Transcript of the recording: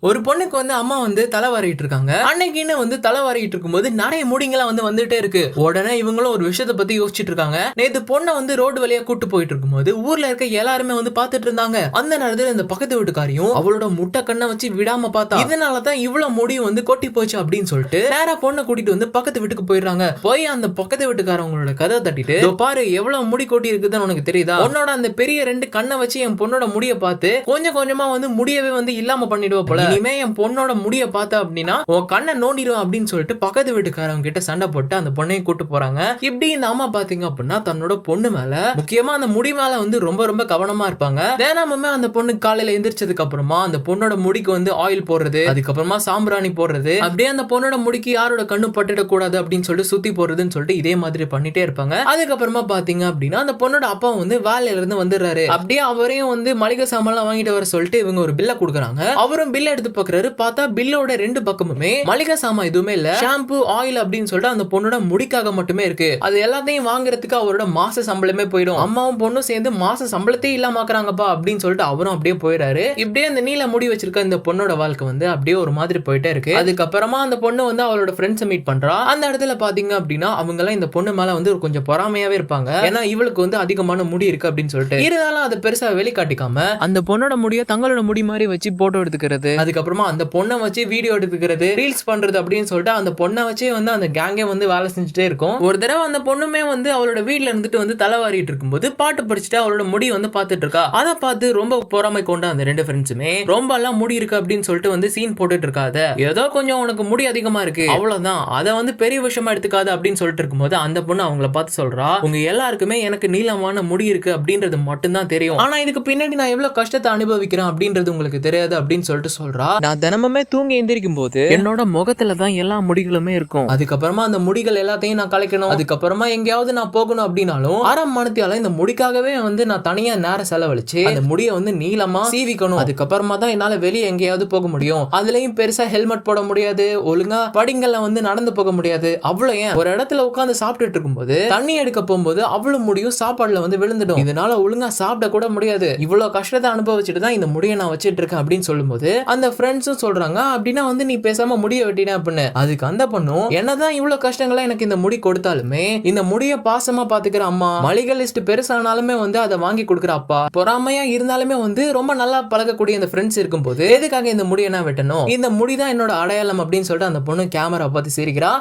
ஒரு பொண்ணுக்கு வந்து அம்மா வந்து தலை வாரிட்டு இருக்காங்க. அன்னைக்குன்னு வந்து தலை வாரிட்டு இருக்கும்போது நிறைய முடிங்கெல்லாம் வந்து வந்துட்டே இருக்கு. உடனே இவங்களும் ஒரு விஷயத்த பத்தி யோசிச்சுட்டு இருக்காங்க. நேத்து பொண்ணை வந்து ரோடு வழியா கூட்டு போயிட்டு இருக்கும்போது ஊர்ல இருக்க எல்லாருமே வந்து பாத்துட்டு இருந்தாங்க. அந்த நேரத்துல இந்த பக்கத்து வீட்டுக்காரியும் அவளோட முட்டை கண்ணை வச்சு விடாம பார்த்தா இதனாலதான் இவ்வளவு முடியும் வந்து கொட்டி போச்சு அப்படின்னு சொல்லிட்டு நேரா பொண்ணை கூட்டிட்டு வந்து பக்கத்து வீட்டுக்கு போயிடுறாங்க. போய் அந்த பக்கத்து வீட்டுக்காரவங்களோட கதை தட்டிட்டு பாரு எவ்வளவு முடி கொட்டி இருக்குதுன்னு உனக்கு தெரியுதா? உன்னோட அந்த பெரிய ரெண்டு கண்ணை வச்சு என் பொண்ணோட முடிய பார்த்து கொஞ்சம் கொஞ்சமா வந்து முடியவே வந்து இல்லாம பண்ணிடுவ போல. இனிமே என் பொண்ணோட முடிய பார்த்த அப்படின்னா உன் கண்ணை நோண்டிடுவேன் அப்படின்னு சொல்லிட்டு பக்கத்து வீட்டுக்காரங்க கிட்ட சண்டை போட்டு அந்த பொண்ணையும் கூட்டு போறாங்க. இப்படி இந்த அம்மா பாத்தீங்க அப்படின்னா தன்னோட பொண்ணு மேல முக்கியமா அந்த முடி மேல வந்து ரொம்ப ரொம்ப கவனமா இருப்பாங்க. தினமுமே அந்த பொண்ணு காலையில எந்திரிச்சதுக்கு அப்புறமா அந்த பொண்ணோட முடிக்கு வந்து ஆயில் போடுறது அதுக்கப்புறமா சாம்பிராணி போடுறது அப்படியே அந்த பொண்ணோட முடிக்கு யாரோட கண்ணு பட்டுடக்கூடாது அப்படின்னு சொல்லிட்டு சுத்தி போடுறதுன்னு சொல்லிட்டு இதே மாதிரி பண்ணிட்டே இருப்பாங்க. அதுக்கப்புறமா பாத்தீங்க அப்படின்னா அந்த பொண்ணோட அப்பா வந்து வேலையில இருந்து வந்துடுறாரு. அப்படியே அவரையும் வந்து மளிகை சாமான் வாங்கிட்டு வர சொல்லிட்டு இவங்க ஒரு பில்ல கொடுக்குறாங்க. அவரும் பில்ல எடுத்து பாக்குறாரு. பார்த்தா பில்லோட ரெண்டு பக்கமுமே மளிகை சாமான் எதுவுமே இல்ல. ஷாம்பு ஆயில் அப்படின்னு சொல்லிட்டு அந்த பொண்ணோட முடிக்காக மட்டுமே இருக்கு. அது எல்லாத்தையும் வாங்குறதுக்கு அவரோட மாச சம்பளமே போயிடும். அம்மாவும் பொண்ணும் சேர்ந்து மாச சம்பளத்தையும் இல்லாம ஆக்குறாங்கப்பா அப்படின்னு சொல்லிட்டு அவரும் அப்படியே போயிடாரு இப்படியே அந்த நீல முடி வச்சிருக்க இந்த பொண்ணோட வாழ்க்கை வந்து அப்படியே ஒரு மாதிரி போயிட்டே இருக்கு. அதுக்கப்புறமா அந்த பொண்ணு வந்து அவளோட ஃப்ரெண்ட்ஸை மீட் பண்றா. அந்த இடத்துல பாத்தீங்க அப்படின்னா அவங்க எல்லாம் இந்த பொண்ணு மேல வந்து ஒரு கொஞ்சம் பொறாமையாவே இருப்பாங்க. ஏன்னா இவளுக்கு வந்து அதிகமான முடி இருக்கு அப்படின்னு சொல்லிட்டு. இருந்தாலும் அதை பெருசா வெளிக்காட்டிக்காம அந்த பொண்ணோட முடிய தங்களோட முடி மாதிரி வச்சு போட்டோ எடுத்துக்கிறது அதுக்கப்புறமா அந்த பொண்ணை வச்சு வீடியோ எடுத்துக்கிறது ரீல்ஸ் பண்றது அப்படின்னு சொல்லிட்டு அந்த பொண்ணை வச்சே வந்து அந்த கேங்கே வந்து வேலை செஞ்சுட்டே இருக்கும். ஒரு தடவை அந்த பொண்ணுமே வந்து அவளோட வீட்டில் இருந்துட்டு வந்து தலைவாரிட்டு இருக்கும்போது பாட்டு படிச்சுட்டு அவளோட முடி வந்து பார்த்துட்டு இருக்கா. அதை பார்த்து ரொம்ப பொறாமை கொண்ட அந்த ரெண்டு ஃப்ரெண்ட்ஸுமே ரொம்ப எல்லாம் முடி இருக்கு அப்படின்னு சொல்லிட்டு வந்து சீன் போட்டுட்டு இருக்காத. ஏதோ கொஞ்சம் உனக்கு முடி அதிகமா இருக்கு. அவ்வளவுதான். அதை வந்து பெரிய விஷயமா எடுத்துக்காத அப்படின்னு சொல்லிட்டு இருக்கும்போது அந்த பொண்ணு அவங்கள பார்த்து சொல்றா உங்க எல்லாருக்குமே எனக்கு நீளமான முடி இருக்கு அப்படின்றது மட்டும்தான் தெரியும். ஆனா இதுக்கு பின்னாடி நான் எவ்வளவு கஷ்டத்தை அனுபவிக்கிறேன் அப்படின்றது உங்களுக்கு தெரியாது அப்படின்னு சொல்லிட்டு சொல்றா நான் தினமுமே தூங்கி எந்திரிக்கும் போது என்னோட முகத்துல தான் எல்லா முடிகளுமே இருக்கும். அதுக்கப்புறமா அந்த முடிகள் எல்லாத்தையும் நான் கலைக்கணும். அதுக்கப்புறமா எங்கேயாவது நான் போகணும் அப்படின்னாலும் ஆறாம் மனத்தியால இந்த முடிக்காகவே வந்து நான் தனியா நேரம் செலவழிச்சு அந்த முடியை வந்து நீளமா சீவிக்கணும். அதுக்கப்புறமா தான் என்னால வெளியே எங்கேயாவது போக முடியும். அதுலயும் பெருசா ஹெல்மெட் போட முடியாது. ஒழுங்கா படிங்கள்ல வந்து நடந்து போக முடியாது. அவ்வளவு ஏன்? ஒரு இடத்துல உட்காந்து சாப்பிட்டுட்டு இருக்கும்போது தண்ணி எடுக்க போகும்போது அவ்வளவு முடியும் சாப்பாடுல வந்து விழுந்துடும். இதனால ஒழுங்கா சாப்பிட கூட முடியாது. இவ்வளவு கஷ்டத்தை அனுபவிச்சுட்டு தான் இந்த முடியை நான் வச்சிட்டு இருக்கேன் அப்படின்னு சொல்லும்போது அந்த ஃப்ரெண்ட்ஸும் சொல்றாங்க அப்படின்னா வந்து நீ பேசாம முடிய வெட்டின அப்படின்னு. அதுக்கு அந்த பொண்ணும் என்னதான் இவ்வளவு கஷ்டங்களா எனக்கு இந்த முடி கொடுத்தாலுமே இந்த முடிய பாசமா பாத்துக்கிற அம்மா மளிகை லிஸ்ட் பெருசானாலுமே வந்து அதை வாங்கி கொடுக்குற அப்பா பொறாமையா இருந்தாலுமே வந்து ரொம்ப நல்லா பழகக்கூடிய இந்த ஃப்ரெண்ட்ஸ் இருக்கும்போது எதுக்காக இந்த முடியை நான் வெட்டணும்? இந்த முடி தான் என்னோட அடையாளம் அப்படின்னு சொல்லிட்டு அந்த பொண்ணு கேமரா பார்த்து சிரிக்கிறா.